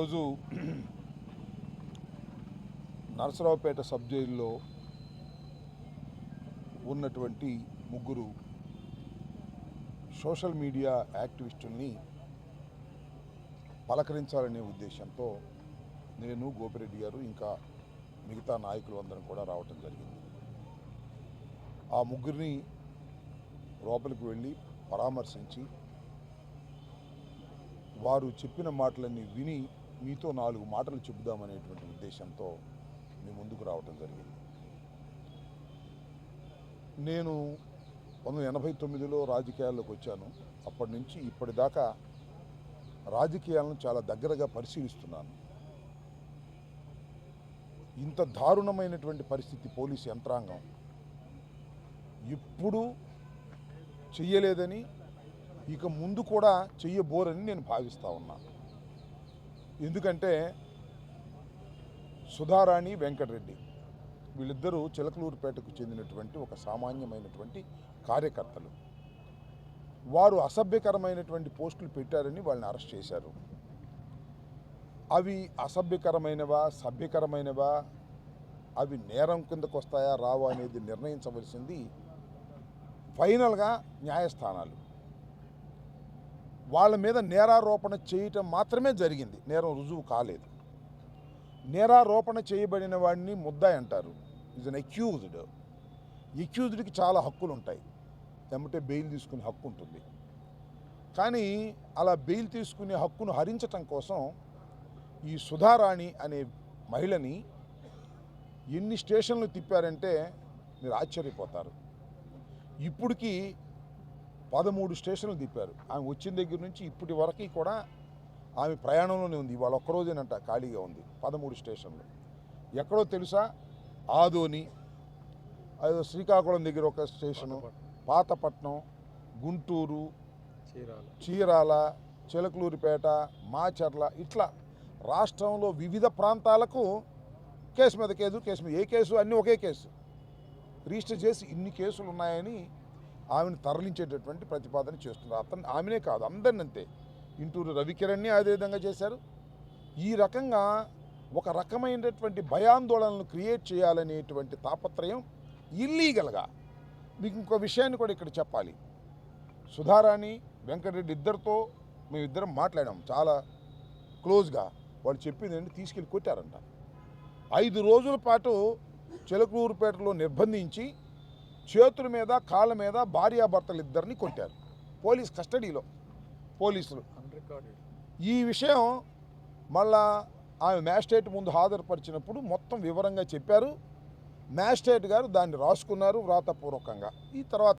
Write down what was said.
రోజు నరసరావుపేట సబ్ జైల్లో ఉన్నటువంటి ముగ్గురు సోషల్ మీడియా యాక్టివిస్టుల్ని పలకరించాలనే ఉద్దేశంతో నేను గోపిరెడ్డి గారు ఇంకా మిగతా నాయకులు అందరం కూడా రావటం జరిగింది. ఆ ముగ్గురిని లోపలికి వెళ్ళి పరామర్శించి వారు చెప్పిన మాటలన్నీ విని మీతో నాలుగు మాటలు చెబుదామనేటువంటి ఉద్దేశంతో మీ ముందుకు రావటం జరిగింది. నేను పంతొమ్మిది ఎనభై తొమ్మిదిలో రాజకీయాల్లోకి వచ్చాను. అప్పటి నుంచి ఇప్పటిదాకా రాజకీయాలను చాలా దగ్గరగా పరిశీలిస్తున్నాను. ఇంత దారుణమైనటువంటి పరిస్థితి పోలీసు యంత్రాంగం ఎప్పుడూ చెయ్యలేదని ఇక ముందు కూడా చెయ్యబోరని నేను భావిస్తూ ఉన్నాను ఎందుకంటే సుధారాణి వెంకటరెడ్డి వీళ్ళిద్దరూ చిలకలూరుపేటకు చెందినటువంటి ఒక సామాన్యమైనటువంటి కార్యకర్తలు. వారు అసభ్యకరమైనటువంటి పోస్టులు పెట్టారని వాళ్ళని అరెస్ట్ చేశారు. అవి అసభ్యకరమైనవా సభ్యకరమైనవా అవి నేరం కిందకు వస్తాయా రావా అనేది నిర్ణయించవలసింది ఫైనల్గా న్యాయస్థానాలు. వాళ్ళ మీద నేరారోపణ చేయటం మాత్రమే జరిగింది. నేరం రుజువు కాలేదు. నేరారోపణ చేయబడిన వాడిని ముద్దాయి అంటారు. ఈజ్ అన్ అక్యూజ్డ్ అక్యూజ్డ్కి చాలా హక్కులు ఉంటాయి ఎమ్మటే బెయిల్ తీసుకునే హక్కు ఉంటుంది కానీ అలా బెయిల్ తీసుకునే హక్కును హరించటం కోసం ఈ సుధారాణి అనే మహిళని ఎన్ని స్టేషన్లు తిప్పారంటే మీరు ఆశ్చర్యపోతారు. ఇప్పటికీ పదమూడు స్టేషన్లు తిప్పారు. ఆమె వచ్చిన దగ్గర నుంచి ఇప్పటి వరకు కూడా ఆమె ప్రయాణంలోనే ఉంది. ఇవాళ ఒక్కరోజేనంట ఖాళీగా ఉంది పదమూడు స్టేషన్లు. ఎక్కడో తెలుసా? ఆదోని అదో శ్రీకాకుళం దగ్గర ఒక స్టేషను పాతపట్నం గుంటూరు చీరాల. చీరాల చిలకలూరిపేట మాచర్ల ఇట్లా రాష్ట్రంలో వివిధ ప్రాంతాలకు కేసు మీద కేసు కేసు మీద ఏ కేసు అన్నీ ఒకే కేసు. రిజిస్టర్ చేసి ఇన్ని కేసులు ఉన్నాయని ఆమెను తరలించేటటువంటి ప్రతిపాదన చేస్తున్నారు అతను ఆమెనే కాదు అందరిని అంతే. ఇంటూరు రవికిరణ్ని అదే విధంగా చేశారు. ఈ రకంగా ఒక రకమైనటువంటి భయాందోళనలు క్రియేట్ చేయాలనేటువంటి తాపత్రయం ఇల్లీగల్గా. మీకు ఇంకో విషయాన్ని కూడా ఇక్కడ చెప్పాలి. సుధారాణి వెంకటరెడ్డి ఇద్దరితో మేమిద్దరం మాట్లాడాం. చాలా క్లోజ్గా. వాళ్ళు చెప్పింది ఏంటి? తీసుకెళ్ళి కొట్టారంట. ఐదు రోజుల పాటు చిలకూరుపేటలో నిర్బంధించి చేతుల మీద కాళ్ళ మీద భార్యాభర్తలు ఇద్దరిని కొట్టారు. పోలీస్ కస్టడీలో పోలీసులు. ఈ విషయం మళ్ళా ఆమె మ్యాజిస్ట్రేట్ ముందు హాజరుపరిచినప్పుడు మొత్తం వివరంగా చెప్పారు. మ్యాజిస్ట్రేట్ గారు దాన్ని రాసుకున్నారు వ్రాతపూర్వకంగా. ఈ తర్వాత